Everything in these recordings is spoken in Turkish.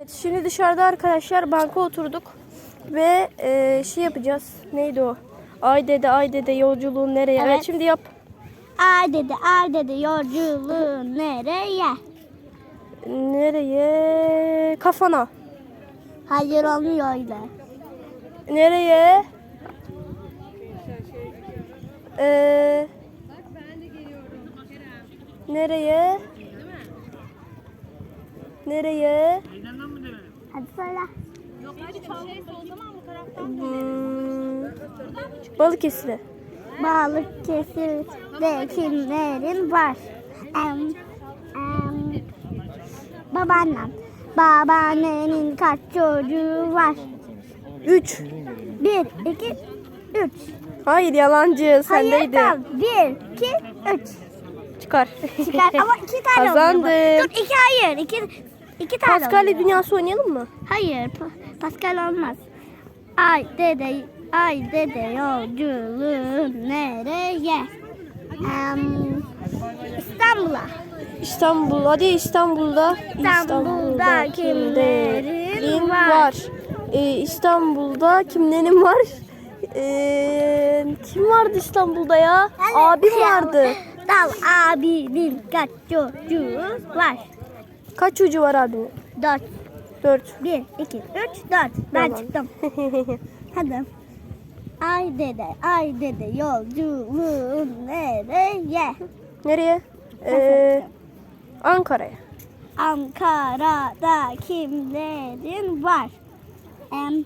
Evet, şimdi dışarıda arkadaşlar banka oturduk ve e, şey yapacağız. Neydi o? Ay dede ay dede yolculuğun nereye? Evet, Evet. şimdi yap. Ay dedi, ay dedi yolculuğun nereye? Nereye? Kafana. Hayır olmuyor öyle. Nereye? Ee, nereye? Nereye? Hadi söyle. Hmm, Balıkesir'e. Balık kesirde kimlerin var? Em, em, babaannem. Babaannenin kaç çocuğu var? 3. Bir, iki, üç. Hayır yalancı Hayır sendeydi. tamam. Bir, iki, üç. Çıkar. Çıkar ama iki tane bu. Dur iki hayır. iki, iki tane Paskalya oluyor. dünyası oynayalım mı? Hayır, Pa- Pascal olmaz. Ay dede, ay dede yolculuğun nereye? Em, İstanbul'a. İstanbul. Hadi İstanbul'da. İstanbul'da kimlerin var? Ee, İstanbul'da kimlerin var? Ee, kim vardı İstanbul'da ya? Abim vardı. Dal abinin kaç çocuğu var? Kaç çocuğu var abinin? Dört. Dört. Bir, iki, üç, dört. Ben Tamam. çıktım. Hadi. Ay dede, ay dede yolculuğun nereye? Nereye? Ee, Ankara'ya. Ankara'da kimlerin var? Em,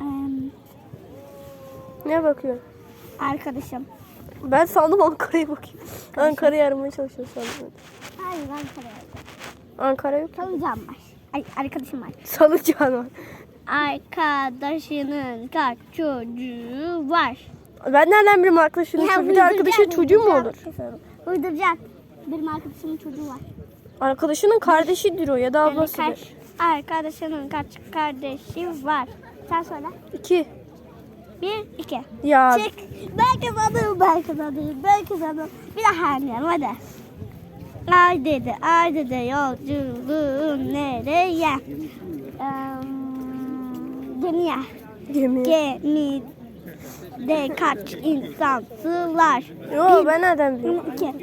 em, Ne bakıyorsun? arkadaşım. Ben sandım Ankara'ya bakayım. Ankara'yı aramaya çalışıyorum sandım. Hayır Ankara'ya. Ankara yok. Salıncağım var. Ay arkadaşım var. Salıcağın var. Arkadaşının kaç çocuğu var? Ben nereden bileyim arkadaşının? Bir de arkadaşın çocuğu mu olur? Uyduracak. Benim arkadaşımın çocuğu var. Arkadaşının kardeşidir o ya da Yani ablasıdır. kaç, arkadaşının kaç kardeşi var? Sen söyle. İki. Bir, iki. Ya Çık. Ben kazandım, ben kazandım, ben kazandım. Bir daha oynayalım hadi. Ay dedi, ay dedi yolculuğun nereye? Eee, gemiye. gemi. Gemide kaç insan sığlar? Yo ben nereden bileyim? İki.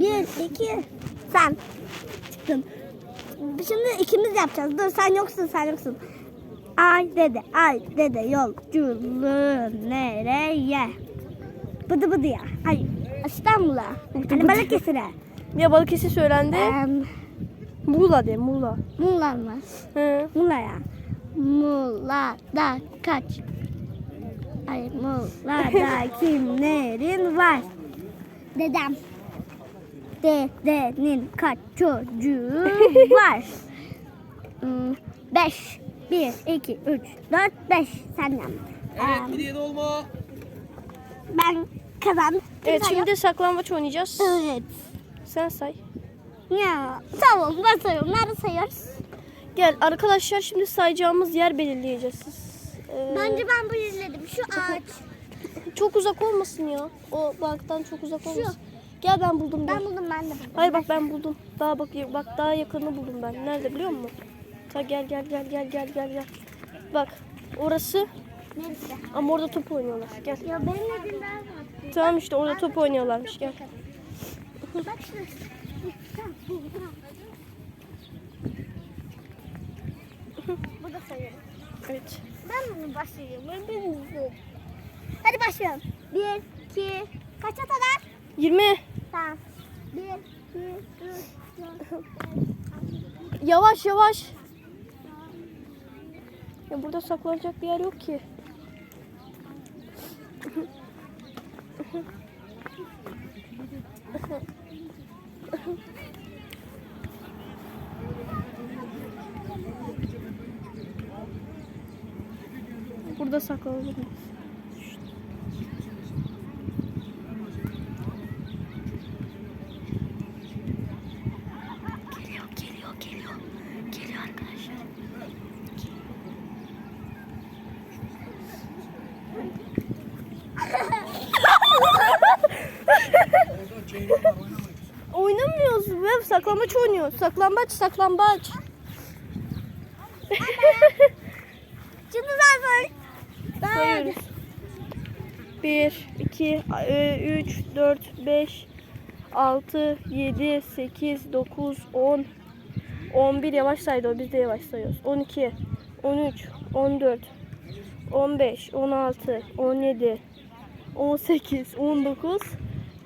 Bir, iki. Sen çıktın. Şimdi ikimiz yapacağız. Dur sen yoksun, sen yoksun. Ay dede, ay dede yolculuğun nereye? Bıdı bıdı ya. Ay İstanbul'a. Hani Balıkesir'e. Ya Balıkesir söylendi. Em, Muğla de Muğla. Muğla mı? Hı. Muğla'ya. Muğla'da kaç? Ay Muğla'da kimlerin var? Dedem. Dedenin kaç çocuğu var? Hmm, beş. Bir, iki, üç, dört, beş. Sen yap. Evet, Em, pideye dolma. ben kazandım. Evet şimdi saklambaç oynayacağız. Evet. Sen say. Ya tamam ben sayıyorum. Nerede sayıyoruz? Gel arkadaşlar şimdi sayacağımız yer belirleyeceğiz. Ee, Bence ben bu izledim. Şu ağaç. çok uzak olmasın ya. O banktan çok uzak olmasın. Gel ben buldum. Ben gel. buldum ben de buldum. Hayır bak ben buldum. Daha bak bak daha yakını buldum ben. Nerede biliyor musun? Ta gel gel gel gel gel gel gel. Bak orası Neresi? ama orada top oynuyorlar. Gel. Ya benim dediğim daha. Tamam işte orada top oynuyorlarmış. Gel. Bak şurası. Bu. Burada sayıyorum. Evet. Ben bunu başlayayım. Ben. Hadi başlayalım. Bir, iki, kaça kadar? 20. Tamam. Bir, iki, üç, dört, Yavaş yavaş. Ya burada saklanacak bir yer yok ki. Burada saklanalım. Geliyor, geliyor, geliyor. Geliyor arkadaşlar. Oynamıyoruz. Ve saklambaç oynuyoruz. Saklambaç, saklambaç. Şimdi say. Ben Sayıyoruz. 1, 2, 3, 4, 5, 6, 7, 8, 9, 10, 11 yavaş saydı o biz de yavaş sayıyoruz. 12, 13, 14, 15, 16, 17, 18, 19,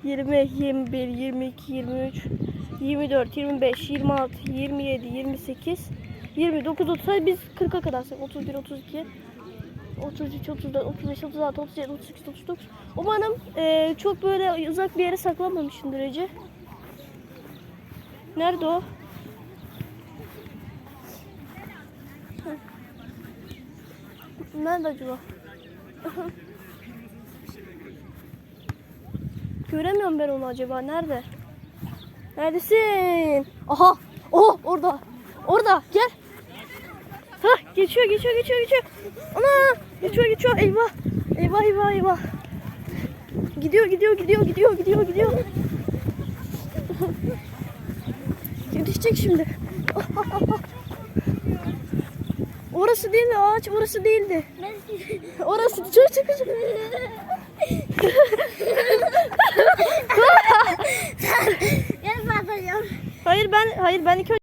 20, 21, 22, 23, 24, 25, 26, 27, 28, 29, 30. Hadi biz 40'a kadar sayalım. 31, 32, 33, 34, 35, 36, 37, 38, 39. Umarım eee, çok böyle uzak bir yere saklanmamışımdır Ece. Nerede o? Nerede acaba? Göremiyorum ben onu acaba. Nerede? Neredesin? Aha! Oh orada. Orada. Gel. Hah geçiyor geçiyor geçiyor geçiyor. Ana geçiyor geçiyor eyvah. Eyvah eyvah eyvah. Gidiyor gidiyor gidiyor gidiyor gidiyor gidiyor. Yetişecek şimdi. Orası değildi ağaç orası değildi. Orası çok çok çok. Hayır ben hayır ben ilk önce